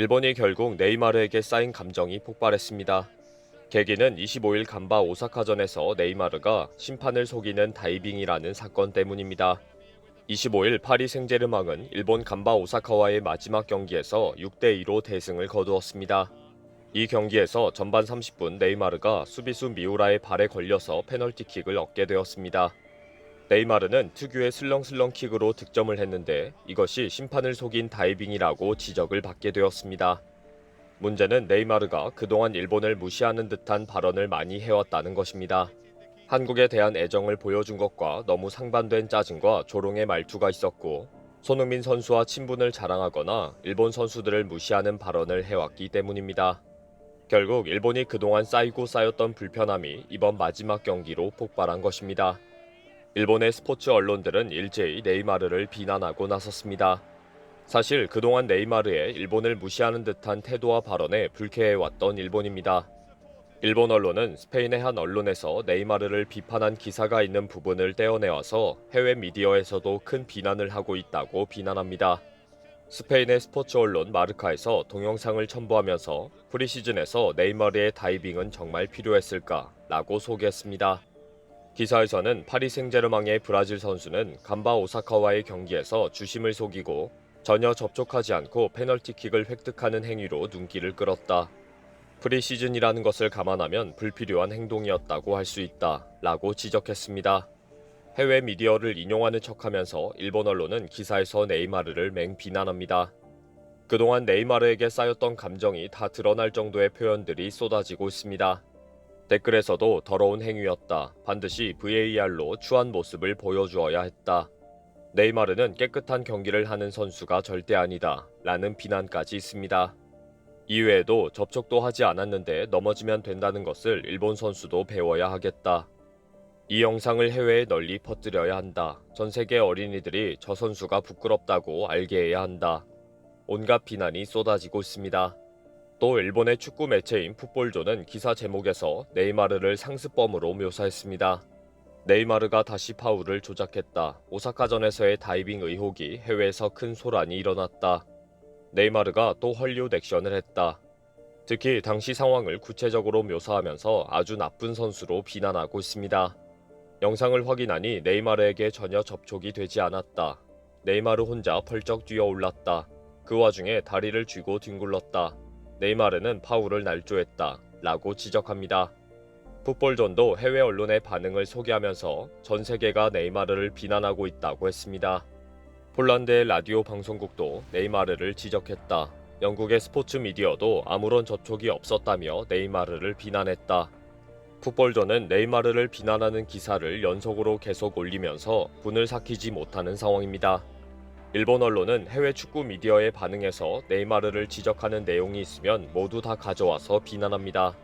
일본이 결국 네이마르에게 쌓인 감정이 폭발했습니다. 계기는 25일 간바 오사카전에서 네이마르가 심판을 속이는 다이빙이라는 사건 때문입니다. 25일 파리 생제르맹은 일본 간바 오사카와의 마지막 경기에서 6대 2로 대승을 거두었습니다. 이 경기에서 전반 30분 네이마르가 수비수 미우라의 발에 걸려서 페널티킥을 얻게 되었습니다. 네이마르는 특유의 슬렁슬렁 킥으로 득점을 했는데 이것이 심판을 속인 다이빙이라고 지적을 받게 되었습니다. 문제는 네이마르가 그동안 일본을 무시하는 듯한 발언을 많이 해왔다는 것입니다. 한국에 대한 애정을 보여준 것과 너무 상반된 짜증과 조롱의 말투가 있었고 손흥민 선수와 친분을 자랑하거나 일본 선수들을 무시하는 발언을 해왔기 때문입니다. 결국 일본이 그동안 쌓이고 쌓였던 불편함이 이번 마지막 경기로 폭발한 것입니다. 일본의 스포츠 언론들은 일제히 네이마르를 비난하고 나섰습니다. 사실 그동안 네이마르의 일본을 무시하는 듯한 태도와 발언에 불쾌해왔던 일본입니다. 일본 언론은 스페인의 한 언론에서 네이마르를 비판한 기사가 있는 부분을 떼어내와서 해외 미디어에서도 큰 비난을 하고 있다고 비난합니다. 스페인의 스포츠 언론 마르카에서 동영상을 첨부하면서 프리시즌에서 네이마르의 다이빙은 정말 필요했을까? 라고 소개했습니다. 기사에서는 파리 생제르맹의 브라질 선수는 간바 오사카와의 경기에서 주심을 속이고 전혀 접촉하지 않고 페널티킥을 획득하는 행위로 눈길을 끌었다. 프리시즌이라는 것을 감안하면 불필요한 행동이었다고 할 수 있다. 라고 지적했습니다. 해외 미디어를 인용하는 척하면서 일본 언론은 기사에서 네이마르를 맹비난합니다. 그동안 네이마르에게 쌓였던 감정이 다 드러날 정도의 표현들이 쏟아지고 있습니다. 댓글에서도 더러운 행위였다. 반드시 VAR로 추한 모습을 보여주어야 했다. 네이마르는 깨끗한 경기를 하는 선수가 절대 아니다. 라는 비난까지 있습니다. 이외에도 접촉도 하지 않았는데 넘어지면 된다는 것을 일본 선수도 배워야 하겠다. 이 영상을 해외에 널리 퍼뜨려야 한다. 전 세계 어린이들이 저 선수가 부끄럽다고 알게 해야 한다. 온갖 비난이 쏟아지고 있습니다. 또 일본의 축구 매체인 풋볼조는 기사 제목에서 네이마르를 상습범으로 묘사했습니다. 네이마르가 다시 파울을 조작했다. 오사카전에서의 다이빙 의혹이 해외에서 큰 소란이 일어났다. 네이마르가 또 헐리우드 액션을 했다. 특히 당시 상황을 구체적으로 묘사하면서 아주 나쁜 선수로 비난하고 있습니다. 영상을 확인하니 네이마르에게 전혀 접촉이 되지 않았다. 네이마르 혼자 펄쩍 뛰어올랐다. 그 와중에 다리를 쥐고 뒹굴렀다. 네이마르는 파울을 날조했다. 라고 지적합니다. 풋볼존도 해외 언론의 반응을 소개하면서 전 세계가 네이마르를 비난하고 있다고 했습니다. 폴란드의 라디오 방송국도 네이마르를 지적했다. 영국의 스포츠 미디어도 아무런 접촉이 없었다며 네이마르를 비난했다. 풋볼존은 네이마르를 비난하는 기사를 연속으로 계속 올리면서 분을 삭히지 못하는 상황입니다. 일본 언론은 해외 축구 미디어의 반응에서 네이마르를 지적하는 내용이 있으면 모두 다 가져와서 비난합니다.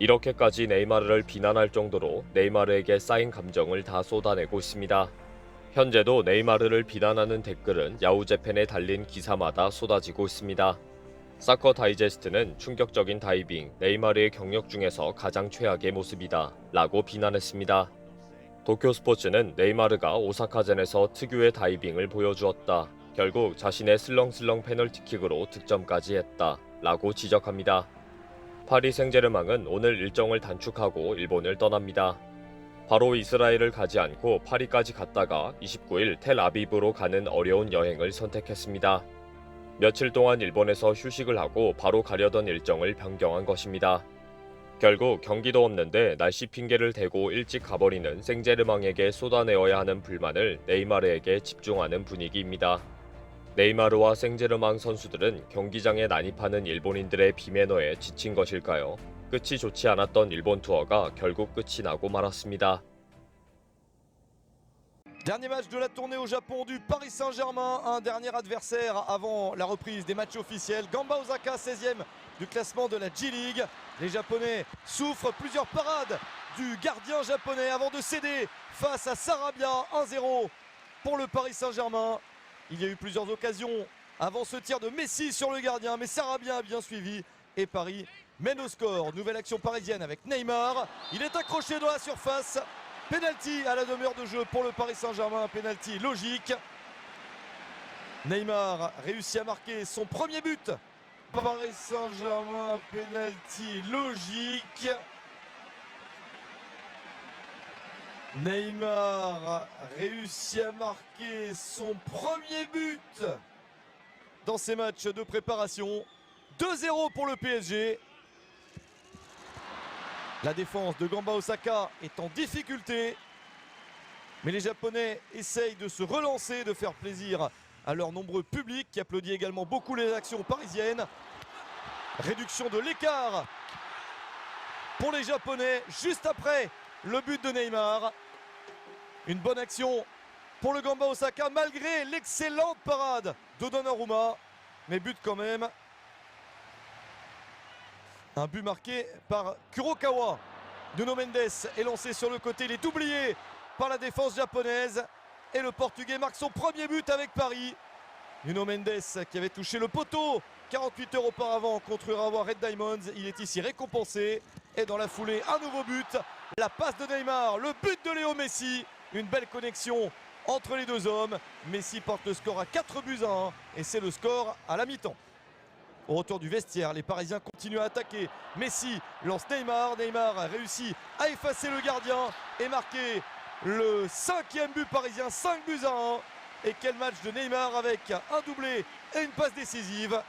이렇게까지 네이마르를 비난할 정도로 네이마르에게 쌓인 감정을 다 쏟아내고 있습니다. 현재도 네이마르를 비난하는 댓글은 야후재팬에 달린 기사마다 쏟아지고 있습니다. 사커 다이제스트는 충격적인 다이빙, 네이마르의 경력 중에서 가장 최악의 모습이다. 라고 비난했습니다. 도쿄 스포츠는 네이마르가 오사카전에서 특유의 다이빙을 보여주었다. 결국 자신의 슬렁슬렁 페널티킥으로 득점까지 했다. 라고 지적합니다. 파리 생제르맹은 오늘 일정을 단축하고 일본을 떠납니다. 바로 이스라엘을 가지 않고 파리까지 갔다가 29일 텔아비브로 가는 어려운 여행을 선택했습니다. 며칠 동안 일본에서 휴식을 하고 바로 가려던 일정을 변경한 것입니다. 결국 경기도 없는데 날씨 핑계를 대고 일찍 가버리는 생제르맹에게 쏟아내어야 하는 불만을 네이마르에게 집중하는 분위기입니다. 네이마르와 생제르맹 선수들은 경기장에 난입하는 일본인들의 비매너에 지친 것일까요? 끝이 좋지 않았던 일본 투어가 결국 끝이 나고 말았습니다. Dernier match de la tournée au Japon du Paris Saint-Germain, un dernier adversaire avant la reprise des matchs officiels. Gamba Osaka, 16e du classement de la G-League. Les Japonais souffrent plusieurs parades du gardien japonais avant de céder face à Sarabia 1-0 pour le Paris Saint-Germain. Il y a eu plusieurs occasions avant ce tir de Messi sur le gardien, mais Sarabia a bien suivi et Paris mène au score. Nouvelle action parisienne avec Neymar. Il est accroché dans la surface. Penalty à la demeure de jeu pour le Paris Saint-Germain, penalty logique. Neymar réussit à marquer son premier but Paris Saint-Germain, penalty logique. Neymar réussit à marquer son premier but dans ces matchs de préparation. 2-0 pour le PSG. La défense de Gamba Osaka est en difficulté. Mais les Japonais essayent de se relancer, de faire plaisir à leur nombreux public qui applaudit également beaucoup les actions parisiennes. Réduction de l'écart pour les Japonais juste après le but de Neymar. Une bonne action pour le Gamba Osaka malgré l'excellente parade de Donnarumma. Mais but quand même. Un but marqué par Kurokawa. Nuno Mendes est lancé sur le côté, il est oublié par la défense japonaise. Et le Portugais marque son premier but avec Paris. Nuno Mendes qui avait touché le poteau 48 heures auparavant contre Urawa Red Diamonds. Il est ici récompensé. Et dans la foulée, un nouveau but. La passe de Neymar, le but de Léo Messi. Une belle connexion entre les deux hommes. Messi porte le score à 4 buts à 1. Et c'est le score à la mi-temps. Au retour du vestiaire, les Parisiens continuent à attaquer. Messi lance Neymar. Neymar a réussi à effacer le gardien et marquer le cinquième but parisien, 5 buts à 1. Et quel match de Neymar avec un doublé et une passe décisive.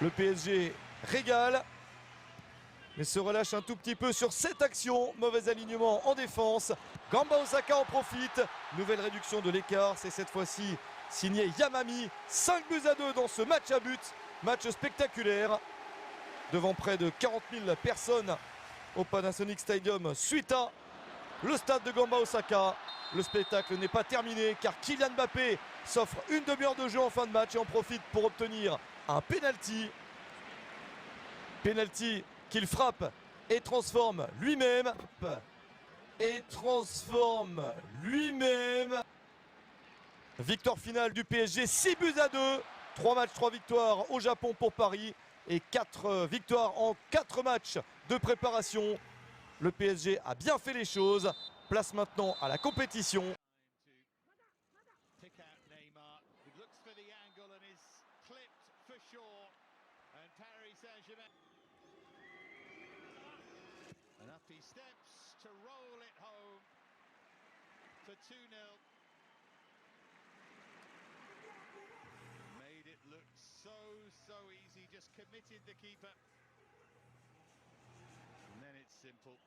Le PSG régale, mais se relâche un tout petit peu sur cette action. Mauvais alignement en défense. Gamba Osaka en profite. Nouvelle réduction de l'écart. C'est cette fois-ci signé Yamami. 5 buts à 2 dans ce match à but. Match spectaculaire. Devant près de 40 000 personnes au Panasonic Stadium. Suite à le stade de Gamba Osaka. Le spectacle n'est pas terminé car Kylian Mbappé s'offre une demi-heure de jeu en fin de match et en profite pour obtenir un penalty. Penalty qu'il frappe et transforme lui-même. Et transforme lui-même. Victoire finale du PSG, 6 buts à 2. 3 matchs, 3 victoires au Japon pour Paris. Et 4 victoires en 4 matchs de préparation. Le PSG a bien fait les choses. Place maintenant à la compétition. And up he steps to roll it home for 2 0. Made it look so, so easy, just committed the keeper. And then it's simple.